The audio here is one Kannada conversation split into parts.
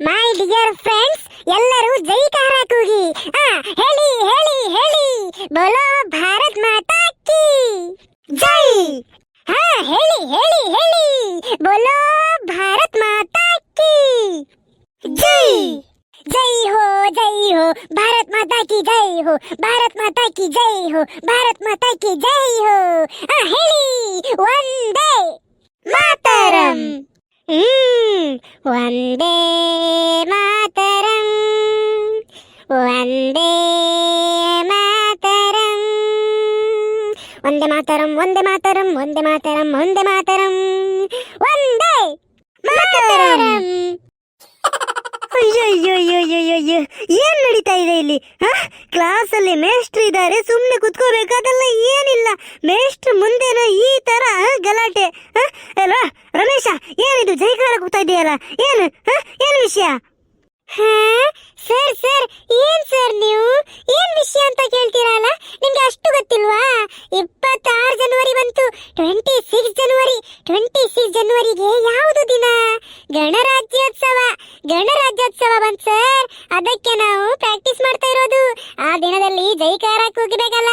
ಮೈ ಡಿಯರ್ ಫ್ರೆಂಡ್ಸ್ ಎಲ್ಲರೂ ಜೈಕಾರ ಕೂಗಿ ಆ, ಹೇಳಿ ಹೇಳಿ ಹೇಳಿ. ಬೋಲೋ ಭಾರತ್ ಮಾತಾ ಕಿ. ಜೈ. ಹಾ ಹೇಳಿ ಹೇಳಿ ಹೇಳಿ. ಬೋಲೋ ಭಾರತ್ ಮಾತಾ ಕಿ. ಜೈ. ಜೈ ಹೋ ಜೈ ಹೋ. ಭಾರತ್ ಮಾತಾ ಕಿ ಜೈ ಹೋ. ಭಾರತ್ ಮಾತಾ ಕಿ ಜೈ ಹೋ. ಭಾರತ್ ಮಾತಾ ಕಿ ಜೈ ಹೋ. ಆ, ಹೇಳಿ ಒಂದೇ ಮಾತರಂ. ಹ್ಮ್ ಒಂದೇ ಮಾತರಂ ಒಂದೇ ಮಾತರಂ ಒಂದೇ ಮಾತರಂ ಒಂದೇ ಮಾತರಂ ಒಂದೇ ಮಾತರಂ ಒಂದೇ ಮಾತರಂ ಒಂದೇ ಮಾತರಂ ಅಯ್ಯಯ್ಯಯ್ಯಯ್ಯಯ್ಯಯ್ಯ ಏನ್ ನಡೀತಾ ಇದೆ ಇಲ್ಲಿ ಕ್ಲಾಸ್ ಅಲ್ಲಿ ಮೇಷ್ಟ್ರು ಇದ್ದಾರೆ, ಸುಮ್ನೆ ಕುತ್ಕೋಬೇಕಾದಲ್ಲ ಏನಿಲ್ಲ. ಮೇಸ್ಟ್ರ್ ಮುಂದೆನ ಈ ತರ ಗಲಾಟೆ. ರಮೇಶ, ಏನಿದು? ಜೈಕಾರ ಕೂತಾ ಇದೆಯಲ್ಲ? ಏನು? ಏನು ವಿಷಯ? ಸರ್ ಸರ್ ಏನ್ ಸರ್ ನೀವು ಏನ್ ವಿಷಯ ಅಂತ ಕೇಳ್ತೀರಲ್ಲ ನಿಮ್ಗೆ ಅಷ್ಟು ಗೊತ್ತಿಲ್ವಾ ಇಪ್ಪತ್ತಾರು ಜನವರಿ ಬಂತು ಟ್ವೆಂಟಿ ಸಿಕ್ಸ್ ಜನವರಿ ಟ್ವೆಂಟಿ ಸಿಕ್ಸ್ ಜನವರಿಗೆ ಯಾವುದು ದಿನ ಗಣರಾಜ್ಯೋತ್ಸವ ಗಣರಾಜ್ಯೋತ್ಸವ ಬಂತ್ ಸರ್ ಅದಕ್ಕೆ ನಾವು ಪ್ರಾಕ್ಟೀಸ್ ಮಾಡ್ತಾ ಇರೋದು. ಆ ದಿನದಲ್ಲಿ ಜೈಕಾರ ಕುಗ್ಬೇಕಲ್ಲ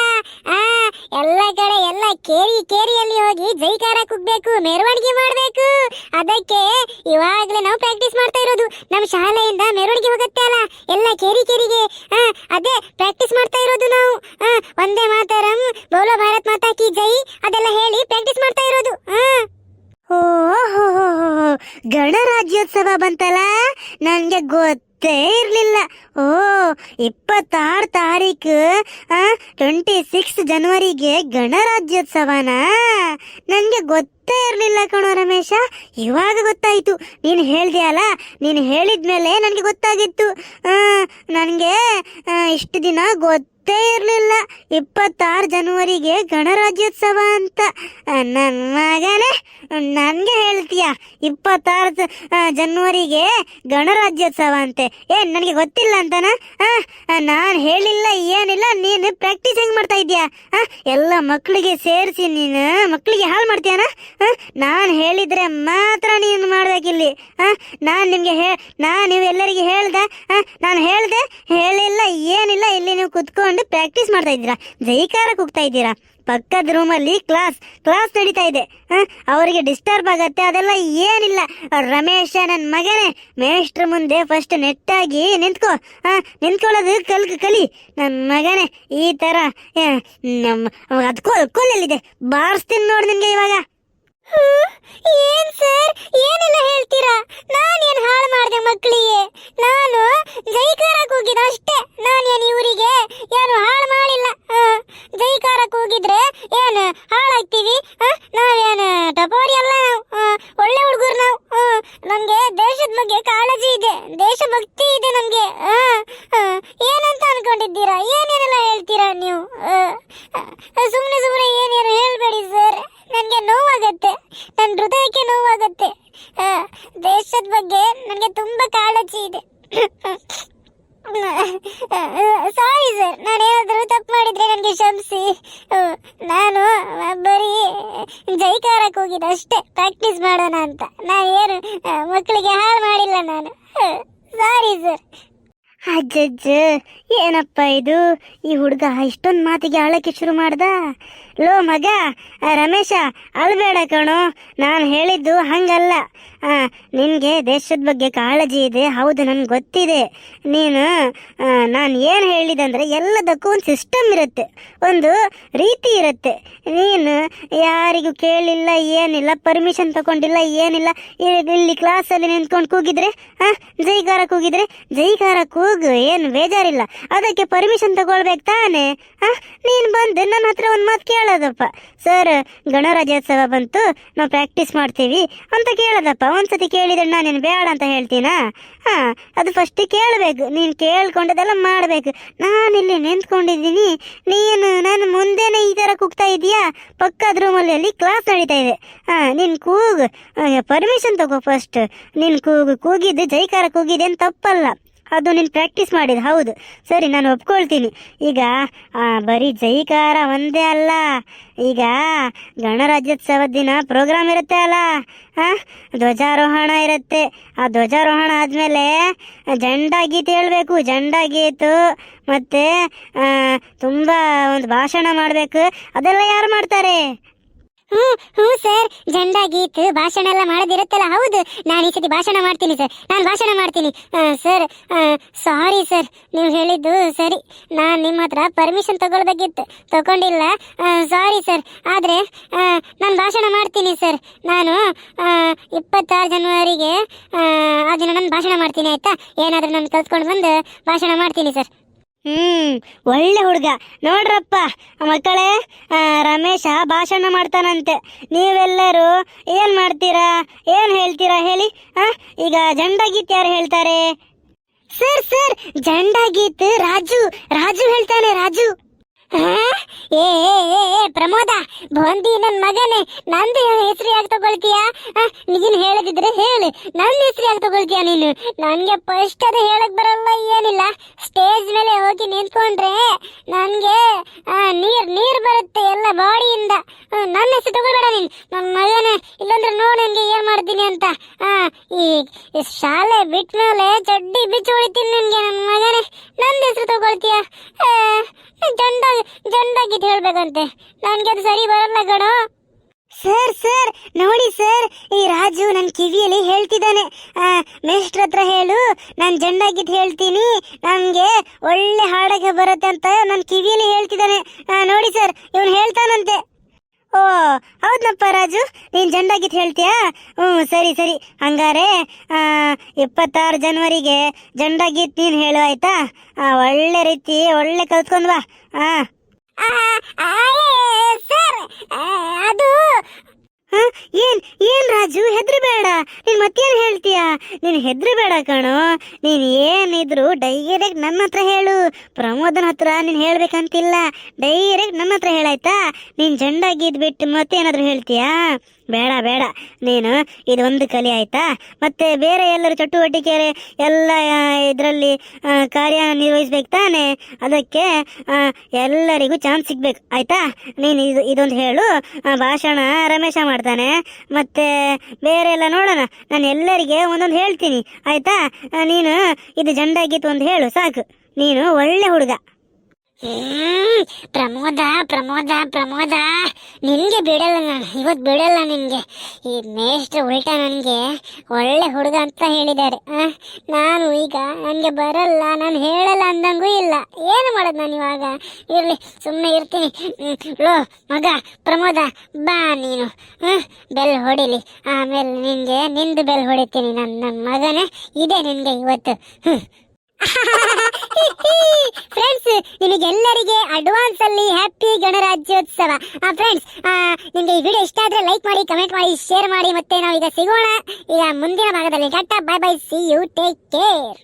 ಆ, ಎಲ್ಲ ಕಡೆ ಎಲ್ಲ ಕೇರಿ ಕೇರಿಯಲ್ಲಿ ಹೋಗಿ ಜೈಕಾರ ಕುಗ್ಬೇಕು ಮೆರವಣಿಗೆ ಮಾಡ್ಬೇಕು. ಅದಕ್ಕೆ ಇವಾಗಲೇ ನಾವು ಪ್ರಾಕ್ಟೀಸ್ ಮಾಡ್ತಾ ಇರೋದು. ನಮ್ಮ ಶಾಲೆಯಿಂದ ಮೆರವಣಿಗೆ ಹೋಗುತ್ತೆ ಅಲ್ಲ. ಎಲ್ಲ ಕೇರಿ ಕೇರಿಗೆ ಅದೇ ಪ್ರಾಕ್ಟೀಸ್ ಮಾಡ್ತಾ ಇರೋದು ನಾವು. ಒಂದೇ ಮಾತಾರಂ, ಬೋಲೋ ಭಾರತ್ ಮಾತಾ ಕಿ ಜೈ ಅದೆಲ್ಲ ಹೇಳಿ ಪ್ರಾಕ್ಟೀಸ್ ಮಾಡ್ತಾ ಇರೋದು. ಆ. ಓಹೋ. ಗಣರಾಜ್ಯೋತ್ಸವ ಬಂತಲ್ಲ. ನನ್ಗೆ ಗೊತ್ತೇ. ಇರ್ಲಿಲ್ಲ. ಓ, ಇಪ್ಪತ್ತಾರು ತಾರೀಕು ಟ್ವೆಂಟಿ ಸಿಕ್ಸ್ ಜನವರಿಗೆ ಗಣರಾಜ್ಯೋತ್ಸವನಾ? ನನಗೆ ಗೊತ್ತೇ ಇರಲಿಲ್ಲ ಕಣೋ ರಮೇಶ. ಇವಾಗ ಗೊತ್ತಾಯ್ತು. ನೀನು ಹೇಳ್ದಿಯಲ್ಲ ನೀನು ಹೇಳಿದ್ಮೇಲೆ ನನಗೆ ಗೊತ್ತಾಗಿತ್ತು. ನನಗೆ ಇಷ್ಟು ದಿನ ಗೊತ್ತೇ ಇರಲಿಲ್ಲ. ಇಪ್ಪತ್ತಾರು ಜನವರಿಗೆ ಗಣರಾಜ್ಯೋತ್ಸವ ಅಂತ. ನನ್ನ ಮಗನೇ, ನನಗೆ ಹೇಳ್ತೀಯ? ಇಪ್ಪತ್ತಾರು ಜನವರಿಗೆ ಗಣರಾಜ್ಯೋತ್ಸವ ಅಂತೆ. ಏ ನನಗೆ ಗೊತ್ತಿಲ್ಲ ಅಂತನ? ನಾನು ಹೇಳಿಲ್ಲ, ಏನಿಲ್ಲ, ನೀನು ಪ್ರಾಕ್ಟೀಸ್ ಮಾಡ್ತಾ ಇದೀಯಾ? ಎಲ್ಲ ಮಕ್ಕಳಿಗೆ ಸೇರಿಸಿ ನೀನು ಮಕ್ಕಳಿಗೆ ಹಾಳು ಮಾಡ್ತೀಯಾನ? ನಾನು ಹೇಳಿದ್ರೆ ಮಾತ್ರ ನೀನು ಮಾಡ್ಬೇಕಿಲ್ಲಿ. ನಾನು ನಿಮಗೆ ಹೇ, ನಾನು ನೀವು ಎಲ್ಲರಿಗೆ ಹೇಳ್ದೆ ನಾನು ಹೇಳ್ದೆ, ಹೇಳಿಲ್ಲ, ಏನಿಲ್ಲ, ಇಲ್ಲಿ ನೀವು ಕುತ್ಕೊಂಡು ಪ್ರಾಕ್ಟೀಸ್ ಮಾಡ್ತಾ ಇದ್ದೀರಾ? ಜೈಕಾರ ಕೂಗ್ತಾ ಇದ್ದೀರಾ? ಪಕ್ಕದ ರೂಮಲ್ಲಿ ಕ್ಲಾಸ್ ಕ್ಲಾಸ್ ನಡೀತಾ ಇದೆ. ಅವರಿಗೆ ಡಿಸ್ಟರ್ಬ್ ಆಗತ್ತೆ ಅದೆಲ್ಲ ಏನಿಲ್ಲ. ರಮೇಶ ನನ್ನ ಮಗನೇ ಮೇಷ್ಟ್ರ ಮುಂದೆ ಫಸ್ಟ್ ನೆಟ್ಟಾಗಿ ನಿಂತ್ಕೋ. ನಿಂತ್ಕೊಳ್ಳೋದು ಕಲ್ ಕಲಿ. ನನ್ನ ಮಗನೇ ಈ ಆ, ನಮ್ಮ ಬಾರಿಸ್ತೀನಿ ನೋಡಿ ನಿನಗೆ ಇವಾಗ? ಏನ್ ಸರ್ ಏನೆಲ್ಲ ಹೇಳ್ತೀರಾ? ಏನು ಹಾಳು ಮಾಡಿದೆ ಮಕ್ಕಳಿಗೆ ನಾನು ಜೈಕಾರಕ್ಕೆ ಹೋಗಿದ್ದೆ ಅಷ್ಟೇ. ಏನು ಇವರಿಗೆ ಏನು ಹಾಳು ಮಾಡಿಲ್ಲ. ಜೈಕಾರ ಕೂಗಿದ್ರೆ ಏನು ಹಾಳಾಗ್ತೀವಿ ಆ, ನಾವೇನು ಟಪೋರಿ ಅಲ್ಲ ನಾವು ಆ, ಒಳ್ಳೆ ಹುಡುಗರು ನಾವು ಆ, ನಮ್ಗೆ ದೇಶದ ಬಗ್ಗೆ ಕಾಳಜಿ ಇದೆ ದೇಶಭಕ್ತಿ ಇದೆ ನಮ್ಗೆ ಆ, ಆ, ಏನಂತ ಅನ್ಕೊಂಡಿದ್ದೀರಾ ಏನೇನೆಲ್ಲ ಹೇಳ್ತೀರಾ ನೀವು ಸುಮ್ಮನೆ ಸುಮ್ಮನೆ ಏನೇನು ಹೇಳ್ಬೇಡಿ ಸರ್ ನನಗೆ ನೋವಾಗತ್ತೆ ನನ್ನ ಹೃದಯಕ್ಕೆ ನೋವಾಗತ್ತೆ ಆ, ದೇಶದ ಬಗ್ಗೆ ನನಗೆ ತುಂಬ ಕಾಳಜಿ ಇದೆ ಸಾರಿ ಸರ್ ನಾನೇನಾದರೂ ತಪ್ಪು ಮಾಡಿದ್ರೆ ನನಗೆ ಕ್ಷಮಿಸಿ ಆ, ನಾನು ಬರೀ ಜೈಕಾರಕ್ಕೆ ಹೋಗಿದ್ದೆ ಅಷ್ಟೇ. ಪ್ರಾಕ್ಟೀಸ್ ಮಾಡೋಣ ಅಂತ. ನಾನು ಏನು ಮಕ್ಕಳಿಗೆ ಹಾಳು ಮಾಡಿಲ್ಲ ನಾನು. ಸಾರಿ ಸರ್ ಅಜ್ಜಜ್ಜ, ಏನಪ್ಪ ಇದು? ಈ ಹುಡುಗ ಇಷ್ಟೊಂದು ಮಾತಿಗೆ ಆಳಕ್ಕೆ ಶುರು ಮಾಡ್ದ? ಲೋ ಮಗ ರಮೇಶ ಅಲ್ಬೇಡ ಕಣೋ. ನಾನು ಹೇಳಿದ್ದು ಹಂಗಲ್ಲ. ನಿನಗೆ ದೇಶದ ಬಗ್ಗೆ ಕಾಳಜಿ ಇದೆ, ಹೌದು ನನಗೆ ಗೊತ್ತಿದೆ. ನೀನು ನಾನು ಏನು ಹೇಳಿದಂದ್ರೆ ಎಲ್ಲದಕ್ಕೂ ಒಂದು ಸಿಸ್ಟಮ್ ಇರುತ್ತೆ, ಒಂದು ರೀತಿ ಇರುತ್ತೆ. ನೀನು ಯಾರಿಗೂ ಕೇಳಿಲ್ಲ, ಏನಿಲ್ಲ ಪರ್ಮಿಷನ್ ತಗೊಂಡಿಲ್ಲ, ಏನಿಲ್ಲ ಇಲ್ಲಿ- ಕ್ಲಾಸಲ್ಲಿ ನಿಂತ್ಕೊಂಡು ಕೂಗಿದ್ರೆ ಹಾಂ ಜೈಕಾರ ಕೂಗಿದ್ರೆ, ಜೈಕಾರ ಕೂಗು, ಏನು ಬೇಜಾರಿಲ್ಲ. ಅದಕ್ಕೆ ಪರ್ಮಿಷನ್ ತಗೊಳ್ಬೇಕು ತಾನೇ? ಹಾಂ ನೀನು ಬಂದು ನನ್ನ ಹತ್ರ ಒಂದು ಮಾತು ಕೇಳೋದಪ್ಪ. ಸರ್ ಗಣರಾಜ್ಯೋತ್ಸವ ಬಂತು, ನಾವು ಪ್ರಾಕ್ಟೀಸ್ ಮಾಡ್ತೀವಿ ಅಂತ ಕೇಳೋದಪ್ಪ. ಒಂದ್ಸತಿ ಕೇಳಿದ್ರೆ ನಾನೇನು ಬೇಡ ಅಂತ ಹೇಳ್ತೀನಾ? ಹಾ, ಅದು ಫಸ್ಟ್ ಕೇಳಬೇಕು. ನೀನು ಕೇಳ್ಕೊಂಡದೆಲ್ಲ ಮಾಡಬೇಕು. ನಾನಿಲ್ಲಿ ನಿಂತ್ಕೊಂಡಿದ್ದೀನಿ. ನೀನು ನಾನು ಮುಂದೆನೇ ಈ ಥರ ಕೂಗ್ತಾ ಇದೀಯಾ? ಪಕ್ಕದ ರೂಮಲ್ಲಿ ಕ್ಲಾಸ್ ನಡೀತಾ ಇದೆ. ಹಾಂ, ನೀನು ಕೂಗು. ಪರ್ಮಿಷನ್ ತಗೋ ಫಸ್ಟ್ ನೀನು ಕೂಗು. ಕೂಗಿದ್ದು ಜೈಕಾರ ಕೂಗಿದೆ ತಪ್ಪಲ್ಲ. ಅದು ನೀನು ಪ್ರಾಕ್ಟೀಸ್ ಮಾಡಿದ, ಹೌದು. ಸರಿ, ನಾನು ಒಪ್ಕೊಳ್ತೀನಿ. ಈಗ ಬರೀ ಜೈಕಾರ ಒಂದೇ ಅಲ್ಲ. ಈಗ ಗಣರಾಜ್ಯೋತ್ಸವದ ದಿನ ಪ್ರೋಗ್ರಾಮ್ ಇರುತ್ತೆ ಅಲ್ಲ? ಧ್ವಜಾರೋಹಣ ಇರುತ್ತೆ. ಆ ಧ್ವಜಾರೋಹಣ ಆದಮೇಲೆ ಜಂಡ ಗೀತೆ ಹೇಳಬೇಕು. ಜಂಡ ಗೀತು ಮತ್ತೆ ತುಂಬ ಒಂದು ಭಾಷಣ ಮಾಡಬೇಕು. ಅದೆಲ್ಲ ಯಾರು ಮಾಡ್ತಾರೆ? ಹ್ಞೂ ಹ್ಞೂ ಸರ್. ಜಂಡ ಗೀತ್ ಭಾಷಣ ಎಲ್ಲ ಮಾಡದಿರುತ್ತಲ್ಲ, ಹೌದು. ನಾನು ಈ ಸತಿ ಭಾಷಣ ಮಾಡ್ತೀನಿ ಸರ್. ನಾನು ಭಾಷಣ ಮಾಡ್ತೀನಿ. Sir sorry sir. ನೀವು ಹೇಳಿದ್ದು ಸರಿ. ನಾನು ನಿಮ್ಮ ಹತ್ರ ಪರ್ಮಿಷನ್ ತಗೊಳ್ಬೇಕಿತ್ತು ತಗೊಂಡಿಲ್ಲ. Sorry sir. ಆದರೆ ನಾನು ಭಾಷಣ ಮಾಡ್ತೀನಿ ಸರ್. ನಾನು ಇಪ್ಪತ್ತಾರು ಜನವರಿಗೆ ಆ ದಿನ ನಾನು ಭಾಷಣ ಮಾಡ್ತೀನಿ, ಆಯ್ತಾ? ಏನಾದರೂ ನಾನು ಕಲ್ತ್ಕೊಂಡು ಬಂದು ಭಾಷಣ ಮಾಡ್ತೀನಿ ಸರ್. ಹ್ಮ್, ಒಳ್ಳೆ ಹುಡುಗ. ನೋಡ್ರಪ್ಪ, ಮಕ್ಕಳೇ ರಮೇಶ ಭಾಷಣ ಮಾಡ್ತಾನಂತೆ. ನೀವೆಲ್ಲರೂ ಏನ್ ಮಾಡ್ತೀರಾ? ಏನ್ ಹೇಳ್ತೀರಾ ಹೇಳಿ ಈಗ ಜಂಡ ಗೀತ್ ಯಾರು ಹೇಳ್ತಾರೆ? ಸರ್ ಸರ್, ಜಂಡ ಗೀತ್ ರಾಜು ರಾಜು ಹೇಳ್ತಾನೆ, ರಾಜು? ಏ ಏ, ಪ್ರಮೋದ ಬಂದಿ ನನ್ ಮಗನೇ ನಂದು ಹೆಸರು ಯಾಕೆ ತಗೊಳ್ತೀಯಾ? ನೀನ್ ಹೇಳದಿದ್ರೆ ಹೇಳು. ನನ್ನ ಹೆಸರು ಯಾಕೆ ತಗೊಳ್ತೀಯಾ ನೀನು? ನನ್ಗೆ ಫಸ್ಟ್ ಅದು ಹೇಳಕ್ ಬರಲ್ಲ ಏನಿಲ್ಲ. ಸ್ಟೇಜ್ ಮೇಲೆ ಹೋಗಿ ನಿಂತ್ಕೊಂಡ್ರೆ ನನ್ಗೆ ನೀರ್ ನೀರ್ ಬರುತ್ತೆ ಎಲ್ಲ ಬಾಡಿಯಿಂದ. ನನ್ನ ಹೆಸರು ತಗೊಳ್ಬೇಡ ನೀನ್. ನನ್ನ ಮಗನೇ ಇಲ್ಲಂದ್ರೆ ನೋಡು ನಂಗೆ ಏನ್ ಮಾಡ್ತೀನಿ ಅಂತ. ಈ ಶಾಲೆ ಬಿಟ್ಮೇಲೆ ಚಡ್ಡಿ ಬಿಚ್ಚಿ ಹೊಡಿತೀನಿ ನಿನ್ಗೆ ನನ್ನ ಮಗನೇ. ನನ್ನ ಹೆಸರು ತಗೊಳ್ತೀಯ? ಆ, ಜಂಡ ಜಂಡಾಗಿದ್ದು ಹೇಳ್ಬೇಕಂತೆ. ನನ್ಗೆ ಅದು ಸರಿ ಬರಲ್ಲ ಕಣೋ. ಸರ್ ಸರ್ ನೋಡಿ ಸರ್ ಈ ರಾಜು ನನ್ನ ಕಿವಿಯಲ್ಲಿ ಹೇಳ್ತಿದ್ದಾನೆ. ಆ, ಮೇಷ್ಟ್ರ ಹತ್ರ ಹೇಳು ನಾನು ಜಂಡಾಗಿದ್ ಹೇಳ್ತೀನಿ ನನಗೆ ಒಳ್ಳೆ ಹಾಡಕ್ಕೆ ಬರುತ್ತೆ ಅಂತ ನನ್ನ ಕಿವಿಯಲ್ಲಿ ಹೇಳ್ತಿದ್ದಾನೆ. ನೋಡಿ ಸರ್ ಇವನು ಹೇಳ್ತಾನಂತೆ. ಓ ಹೌದನಪ್ಪ ರಾಜು ನೀನ್ ಜಂಡ ಗೀತ್ ಹೇಳ್ತೀಯಾ? ಹ್ಞೂ ಸರಿ ಸರಿ. ಹಂಗಾರೆ ಇಪ್ಪತ್ತಾರು ಜನವರಿಗೆ ಜಂಡ ಗೀತ್ ನೀನು ಹೇಳು ಆಯ್ತಾ? ಒಳ್ಳೆ ರೀತಿ ಒಳ್ಳೆ ಕಲ್ತ್ಕೊಂಡ್ವಾ ಆ, ಸರ್ ಅದು ಹ? ಏನ್ ಏನ್ ರಾಜು, ಹೆದ್ರಬೇಡ. ನೀನ್ ಮತ್ತೇನ್ ಹೇಳ್ತೀಯ? ನೀನ್ ಹೆದ್ರಬೇಡ ಕಣೋ. ನೀನ್ ಏನಿದ್ರು ಡೈರೆಕ್ಟ್ ನನ್ನ ಹತ್ರ ಹೇಳು. ಪ್ರಮೋದನ ಹತ್ರ ನೀನ್ ಹೇಳ್ಬೇಕಂತಿಲ್ಲ. ಡೈರೆಕ್ಟ್ ನನ್ನ ಹತ್ರ ಹೇಳಾಯ್ತಾ? ನೀನ್ ಜಂಡ ಗೀದ್ ಬಿಟ್ಟು ಮತ್ತೇನಾದ್ರು ಹೇಳ್ತೀಯಾ? ಬೇಡ ಬೇಡ. ನೀನು ಇದೊಂದು ಕಲಿ ಆಯ್ತಾ? ಮತ್ತೆ ಬೇರೆ ಎಲ್ಲರೂ ಚಟುವಟಿಕೆ ಎಲ್ಲ ಇದರಲ್ಲಿ ಕಾರ್ಯ ನಿರ್ವಹಿಸ್ಬೇಕು ತಾನೆ? ಅದಕ್ಕೆ ಎಲ್ಲರಿಗೂ ಚಾನ್ಸ್ ಸಿಗ್ಬೇಕು. ಆಯ್ತಾ? ನೀನು ಇದು, ಇದೊಂದು ಹೇಳು. ಭಾಷಣ ರಮೇಶ ಮಾಡ್ತಾನೆ. ಮತ್ತೆ ಬೇರೆ ಎಲ್ಲ ನೋಡೋಣ. ನಾನು ಎಲ್ಲರಿಗೆ ಒಂದೊಂದು ಹೇಳ್ತೀನಿ. ಆಯ್ತಾ? ನೀನು, ಇದು ಜಂಡಾಗಿತ್ತು ಗೀತ್ ಒಂದು ಹೇಳು, ಸಾಕು. ನೀನು ಒಳ್ಳೆ ಹುಡುಗ. ಹ್ಮ್, ಪ್ರಮೋದ ಪ್ರಮೋದ ಪ್ರಮೋದ. ನಿನ್ಗೆ ಬಿಡಲ್ಲ ನಾನು ಇವತ್ತು ಬಿಡಲ್ಲ ನಿನ್ಗೆ. ಈ ಮೇಷ್ಟ್ರು ಉಲ್ಟಾ ನನಗೆ ಒಳ್ಳೆ ಹುಡುಗ ಅಂತ ಹೇಳಿದ್ದಾರೆ. ನಾನು ಈಗ ನನಗೆ ಬರಲ್ಲ, ನಾನು ಹೇಳಲ್ಲ ಅಂದಂಗೂ ಇಲ್ಲ. ಏನು ಮಾಡೋದು ನಾನು ಇವಾಗ? ಇರಲಿ ಸುಮ್ಮನೆ ಇರ್ತೀನಿ. ಲೋ, ಮಗ, ಪ್ರಮೋದ, ಬಾ ನೀನು. ಬೆಲ್ ಹೊಡಿಲಿ. ಆಮೇಲೆ ನಿನ್ಗೆ ನಿಂದು ಬೆಲ್ ಹೊಡಿತೀನಿ. ನನ್ನ ಮಗನೇ ಇದೆ ನಿನ್ಗೆ ಇವತ್ತು. ಫ್ರೆಂಡ್ಸ್ ನಿಮಗೆಲ್ಲರಿಗೆ ಅಡ್ವಾನ್ಸ್ ಅಲ್ಲಿ ಹ್ಯಾಪಿ ಗಣರಾಜ್ಯೋತ್ಸವ. ಫ್ರೆಂಡ್ಸ್ ನಿಮಗೆ ಈ ವಿಡಿಯೋ ಇಷ್ಟ ಆದ್ರೆ ಲೈಕ್ ಮಾಡಿ ಕಮೆಂಟ್ ಮಾಡಿ ಶೇರ್ ಮಾಡಿ, ಮತ್ತೆ ನಾವು ಈಗ ಸಿಗೋಣ. ಈಗ ಮುಂದಿನ ಭಾಗದಲ್ಲಿ. Tata bye bye see you take care